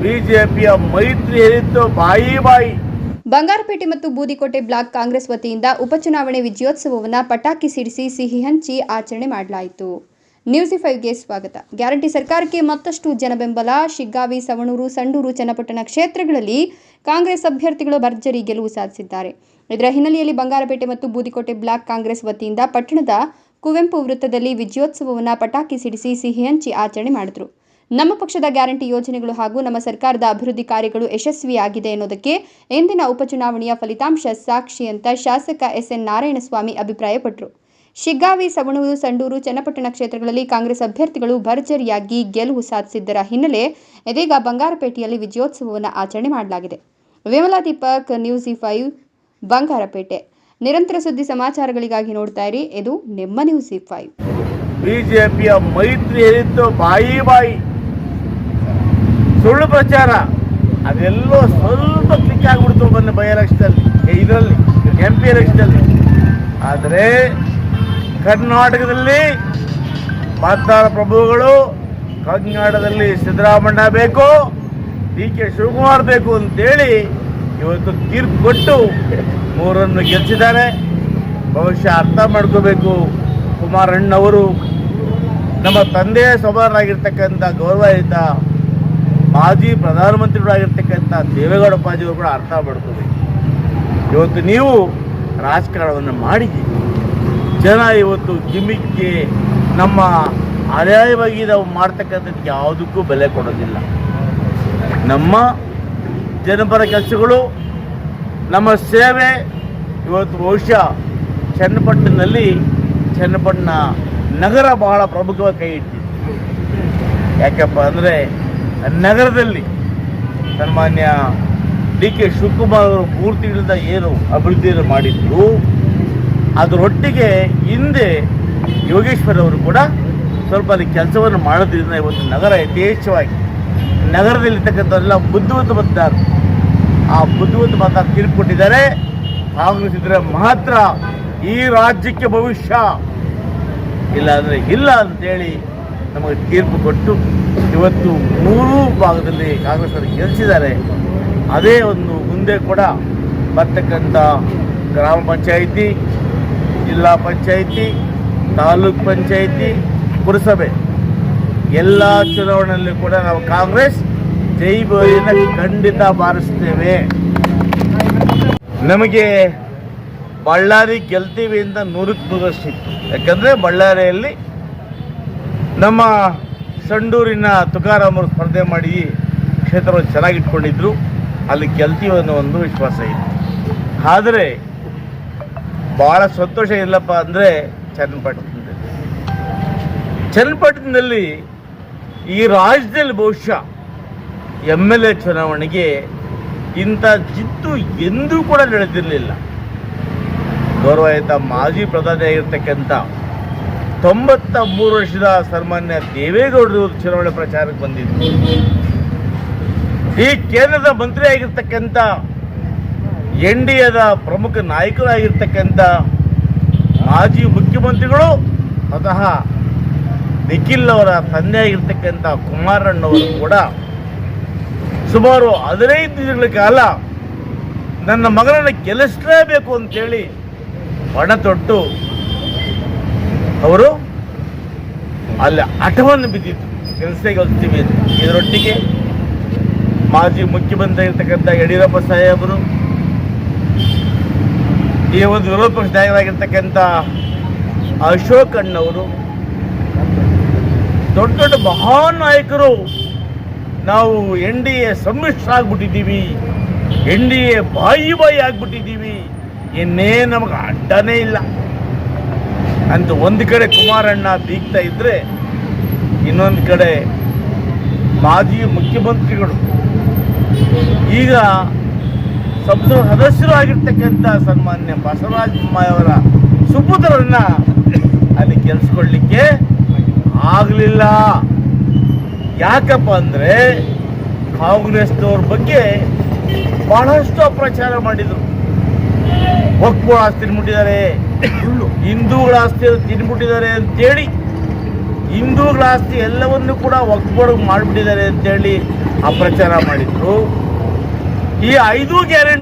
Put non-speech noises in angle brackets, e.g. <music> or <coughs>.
ಬಿಜೆಪಿಯ ಮೈತ್ರಿ ಹೇಳಿತ್ತು ಬಾಯಿ ಬಾಯಿ. ಬಂಗಾರಪೇಟೆ ಮತ್ತು ಬೂದಿಕೋಟೆ ಬ್ಲಾಕ್ ಕಾಂಗ್ರೆಸ್ ವತಿಯಿಂದ ಉಪಚುನಾವಣೆ ವಿಜಯೋತ್ಸವವನ್ನು ಪಟಾಕಿ ಸಿಡಿಸಿ ಸಿಹಿ ಹಂಚಿ ಆಚರಣೆ ಮಾಡಲಾಯಿತು. ನ್ಯೂಸ್ ಫೈವ್ಗೆ ಸ್ವಾಗತ. ಗ್ಯಾರಂಟಿ ಸರ್ಕಾರಕ್ಕೆ ಮತ್ತಷ್ಟು ಜನಬೆಂಬಲ. ಶಿಗ್ಗಾವಿ, ಸವಣೂರು, ಸಂಡೂರು, ಚನ್ನಪಟ್ಟಣ ಕ್ಷೇತ್ರಗಳಲ್ಲಿ ಕಾಂಗ್ರೆಸ್ ಅಭ್ಯರ್ಥಿಗಳು ಭರ್ಜರಿ ಗೆಲುವು ಸಾಧಿಸಿದ್ದಾರೆ. ಇದರ ಹಿನ್ನೆಲೆಯಲ್ಲಿ ಬಂಗಾರಪೇಟೆ ಮತ್ತು ಬೂದಿಕೋಟೆ ಬ್ಲಾಕ್ ಕಾಂಗ್ರೆಸ್ ವತಿಯಿಂದ ಪಟ್ಟಣದ ಕುವೆಂಪು ವೃತ್ತದಲ್ಲಿ ವಿಜಯೋತ್ಸವವನ್ನು ಪಟಾಕಿ ಸಿಡಿಸಿ ಸಿಹಿ ಹಂಚಿ ಆಚರಣೆ ಮಾಡಿದರು. ನಮ್ಮ ಪಕ್ಷದ ಗ್ಯಾರಂಟಿ ಯೋಜನೆಗಳು ಹಾಗೂ ನಮ್ಮ ಸರ್ಕಾರದ ಅಭಿವೃದ್ಧಿ ಕಾರ್ಯಗಳು ಯಶಸ್ವಿಯಾಗಿದೆ ಎನ್ನುವುದಕ್ಕೆ ಇಂದಿನ ಉಪಚುನಾವಣೆಯ ಫಲಿತಾಂಶ ಸಾಕ್ಷಿ ಅಂತ ಶಾಸಕ ಎಸ್ ಎಸ್ಎನ್ ನಾರಾಯಣಸ್ವಾಮಿ ಅಭಿಪ್ರಾಯಪಟ್ಟರು ಶಿಗ್ಗಾವಿ, ಸವಣೂರು, ಸಂಡೂರು, ಚನ್ನಪಟ್ಟಣ ಕ್ಷೇತ್ರಗಳಲ್ಲಿ ಕಾಂಗ್ರೆಸ್ ಅಭ್ಯರ್ಥಿಗಳು ಭರ್ಜರಿಯಾಗಿ ಗೆಲುವು ಸಾಧಿಸಿದ್ದರ ಹಿನ್ನೆಲೆ ಇದೀಗ ಬಂಗಾರಪೇಟೆಯಲ್ಲಿ ವಿಜಯೋತ್ಸವವನ್ನು ಆಚರಣೆ ಮಾಡಲಾಗಿದೆ. Vimala Deepak, news E five, Bangarpet. ನಿರಂತರ ಸುದ್ದಿ ಸಮಾಚಾರಗಳಿಗಾಗಿ ನೋಡ್ತಾ ಇರಿ, ಇದು ನಿಮ್ಮ ನ್ಯೂಸ್ ಇ ಫೈವ್. ಬಿಜೆಪಿಯ ಮೈತ್ರಿ ಬಾಯಿ ಬಾಯಿ. ಸುಳ್ಳು ಪ್ರಚಾರ. ಅದೆಲ್ಲೋ ಸ್ವಲ್ಪ ಕ್ಲಿಕ್ ಆಗಿಬಿಡ್ತು ಮೊನ್ನೆ ಬೈ ಇದರಲ್ಲಿ ಎಂ ಪಿ ಆದರೆ ಕರ್ನಾಟಕದಲ್ಲಿ ಮತದಾರ ಪ್ರಭುಗಳು ಕರ್ನಾಟಕದಲ್ಲಿ ಸಿದ್ದರಾಮಣ್ಣ ಬೇಕು ಡಿ ಕೆ ಶಿವಕುಮಾರ್ ಬೇಕು ಅಂತೇಳಿ ಇವತ್ತು ತೀರ್ಪು ಕೊಟ್ಟು ಮೂರನ್ನು ಗೆಲ್ಲಿಸಿದ್ದಾರೆ ಬಹುಶಃ ಅರ್ಥ ಮಾಡ್ಕೋಬೇಕು. ಕುಮಾರಣ್ಣವರು ನಮ್ಮ ತಂದೆಯ ಸಮಾನರಾಗಿರ್ತಕ್ಕಂಥ ಗೌರವಯುತ ಮಾಜಿ ಪ್ರಧಾನಮಂತ್ರಿಗಳಾಗಿರ್ತಕ್ಕಂಥ ದೇವೇಗೌಡ ಪಾಜಿಯವರು ಕೂಡ ಅರ್ಥ ಮಾಡ್ಕೋಬೇಕು ಇವತ್ತು ನೀವು ರಾಜಕಾರಣವನ್ನು ಮಾಡಿ ಜನ ಇವತ್ತು ಗಿಮಿಕ್ಗೆ ನಮ್ಮ ಆದಾಯವಾಗಿ ನಾವು ಮಾಡ್ತಕ್ಕಂಥದ್ದು ಯಾವುದಕ್ಕೂ ಬೆಲೆ ಕೊಡೋದಿಲ್ಲ. ನಮ್ಮ ಜನಪರ ಕೆಲಸಗಳು, ನಮ್ಮ ಸೇವೆ ಇವತ್ತು ಬಹುಶಃ ಚನ್ನಪಟ್ಟಣದಲ್ಲಿ ಚನ್ನಪಟ್ಟಣ ನಗರ ಬಹಳ ಪ್ರಮುಖವಾಗಿ ಕೈ ಇಟ್ಟಿದೆ ಯಾಕಪ್ಪ ಅಂದರೆ ನಗರದಲ್ಲಿ ಸನ್ಮಾನ್ಯ ಡಿ ಕೆ ಶಿವಕುಮಾರ್ ಅವರು ಮೂರ್ತಿಗಳಿಂದ ಏನು ಅಭಿವೃದ್ಧಿಯನ್ನು ಮಾಡಿದ್ರು, ಅದರೊಟ್ಟಿಗೆ ಹಿಂದೆ ಯೋಗೇಶ್ವರ್ ಅವರು ಕೂಡ ಸ್ವಲ್ಪ ಅಲ್ಲಿ ಕೆಲಸವನ್ನು ಮಾಡೋದ್ರಿಂದ ಇವತ್ತು ನಗರ ಯಥೇಚ್ಛವಾಗಿ ನಗರದಲ್ಲಿರ್ತಕ್ಕಂಥವರೆಲ್ಲ ಬುದ್ಧಿವಂತ ಮತದಾರರು ಆ ಬುದ್ಧಿವಂತ ಮತದಾರ ತೀರ್ಪು ಕೊಟ್ಟಿದ್ದಾರೆ ಕಾಂಗ್ರೆಸ್ ಇದ್ರೆ ಮಾತ್ರ ಈ ರಾಜ್ಯಕ್ಕೆ ಭವಿಷ್ಯ. ಇಲ್ಲ ಅಂದರೆ ಇಲ್ಲ ಅಂತೇಳಿ ನಮಗೆ ತೀರ್ಪು ಕೊಟ್ಟು ಇವತ್ತು ಮೂರೂ ಭಾಗದಲ್ಲಿ ಕಾಂಗ್ರೆಸ್ ಅವರು ಗೆಲ್ಲಿಸಿದ್ದಾರೆ ಅದೇ ಒಂದು ಮುಂದೆ ಕೂಡ ಬರ್ತಕ್ಕಂಥ ಗ್ರಾಮ ಪಂಚಾಯಿತಿ, ಜಿಲ್ಲಾ ಪಂಚಾಯಿತಿ, ತಾಲೂಕ್ ಪಂಚಾಯಿತಿ, ಪುರಸಭೆ. ಎಲ್ಲ ಚುನಾವಣೆಯಲ್ಲಿ ಕೂಡ ನಾವು ಕಾಂಗ್ರೆಸ್ ಜೈ ಬೋರಿನ ಖಂಡಿತ ಬಾರಿಸ್ತೇವೆ ನಮಗೆ ಬಳ್ಳಾರಿ ಗೆಲ್ತೀವಿ ಅಂತ ನೂರಕ್ಕೆ ನೂರಷ್ಟಿತ್ತು. ಯಾಕಂದರೆ ಬಳ್ಳಾರಿಯಲ್ಲಿ ನಮ್ಮ ಸಂಡೂರಿನ ತುಕಾರಾಮರು ಸ್ಪರ್ಧೆ ಮಾಡಿ ಕ್ಷೇತ್ರವನ್ನು ಚೆನ್ನಾಗಿಟ್ಕೊಂಡಿದ್ರು. ಅಲ್ಲಿ ಗೆಲ್ತೀವಿ ಅನ್ನೋ ಒಂದು ವಿಶ್ವಾಸ ಇತ್ತು ಆದರೆ ಭಾಳ ಸಂತೋಷ ಇಲ್ಲಪ್ಪ ಅಂದರೆ ಚನ್ನಪಟ್ಟಣದಲ್ಲಿ. ಚನ್ನಪಟ್ಟಣದಲ್ಲಿ ಈ ರಾಜ್ಯದಲ್ಲಿ ಬಹುಶಃ ಎಂ ಎಲ್ ಎ ಚುನಾವಣೆಗೆ ಇಂಥ ಜಿದ್ದು ಎಂದೂ ಕೂಡ ನಡೆದಿರಲಿಲ್ಲ. ಗೌರವಯುತ ಮಾಜಿ ಪ್ರಧಾನಿಯಾಗಿರ್ತಕ್ಕಂಥ ತೊಂಬತ್ತ ಮೂರು ವರ್ಷದ ಸನ್ಮಾನ್ಯ ದೇವೇಗೌಡರು ಚುನಾವಣೆ ಪ್ರಚಾರಕ್ಕೆ ಬಂದಿದ್ರು. ಈ ಕೇಂದ್ರದ ಮಂತ್ರಿ ಆಗಿರ್ತಕ್ಕಂಥ ಎನ್ ಡಿ ಎದ ಪ್ರಮುಖ ನಾಯಕರಾಗಿರ್ತಕ್ಕಂಥ ಮಾಜಿ ಮುಖ್ಯಮಂತ್ರಿಗಳು, ಸ್ವತಃ ನಿಖಿಲ್ ಅವರ ತಂದೆ ಆಗಿರ್ತಕ್ಕಂಥ ಕುಮಾರಣ್ಣವರು ಕೂಡ ಸುಮಾರು ಹದಿನೈದು ದಿನಗಳ ಕಾಲ ನನ್ನ ಮಗನನ್ನು ಗೆಲ್ಲಿಸಲೇಬೇಕು ಅಂತೇಳಿ ಒಣ ತೊಟ್ಟು ಅವರು ಅಲ್ಲಿ ಹಠವನ್ನು ಬಿದ್ದಿತ್ತು. ಅಂತ ಇದರೊಟ್ಟಿಗೆ ಮಾಜಿ ಮುಖ್ಯಮಂತ್ರಿ ಆಗಿರ್ತಕ್ಕಂಥ ಯಡಿಯೂರಪ್ಪ ಸಾಹೇಬರು, ಈ ಒಂದು ವಿರೋಧ ಪಕ್ಷ ನಾಯಕರಾಗಿರ್ತಕ್ಕಂಥ ಅಶೋಕ್ ಅಣ್ಣವರು, ದೊಡ್ಡ ದೊಡ್ಡ ಮಹಾನ್ ನಾಯಕರು ನಾವು ಎನ್ ಡಿ ಎ ಸಮ್ಮಿಶ್ರ ಆಗ್ಬಿಟ್ಟಿದ್ದೀವಿ. ಎನ್ ಡಿ ಎ ಬಾಯಿ ಬಾಯಿ ಆಗ್ಬಿಟ್ಟಿದ್ದೀವಿ. ಇನ್ನೇ ನಮಗೆ ಅಡ್ಡನೇ ಇಲ್ಲ. ಅಂತ ಒಂದು ಕಡೆ ಕುಮಾರಣ್ಣ ಬೀಗ್ತಾ ಇದ್ರೆ, ಇನ್ನೊಂದು ಕಡೆ ಮಾಜಿ ಮುಖ್ಯಮಂತ್ರಿಗಳು. ಈಗ ಸಂಸದ ಸದಸ್ಯರು ಆಗಿರ್ತಕ್ಕಂಥ ಸನ್ಮಾನ್ಯ ಬಸವರಾಜ ಬೊಮ್ಮಾಯಿಯವರ ಸುಪುತ್ರರನ್ನ ಅಲ್ಲಿ ಗೆಲ್ಸ್ಕೊಳ್ಳಿಕ್ಕೆ ಆಗಲಿಲ್ಲ. ಯಾಕಪ್ಪ ಅಂದರೆ ಕಾಂಗ್ರೆಸ್ನವ್ರ ಬಗ್ಗೆ ಬಹಳಷ್ಟು ಪ್ರಚಾರ ಮಾಡಿದರು. ಒಕ್ಕೂ ಆಸ್ತಿ ತಿನ್ಬಿಟ್ಟಿದ್ದಾರೆ <coughs> ಹಿಂದೂಗಳ ಆಸ್ತಿ ತಿನ್ಬಿಟ್ಟಿದ್ದಾರೆ ಅಂತೇಳಿ, ಹಿಂದೂಗಳ ಆಸ್ತಿ ಎಲ್ಲವನ್ನು ಕೂಡ ಒಗ್ಗೂಡು ಮಾಡಿಬಿಟ್ಟಿದ್ದಾರೆ ಅಂತೇಳಿ ಅಪ್ರಚಾರ ಮಾಡಿದ್ರು. ಈ ಐದು ಗ್ಯಾರಂಟಿ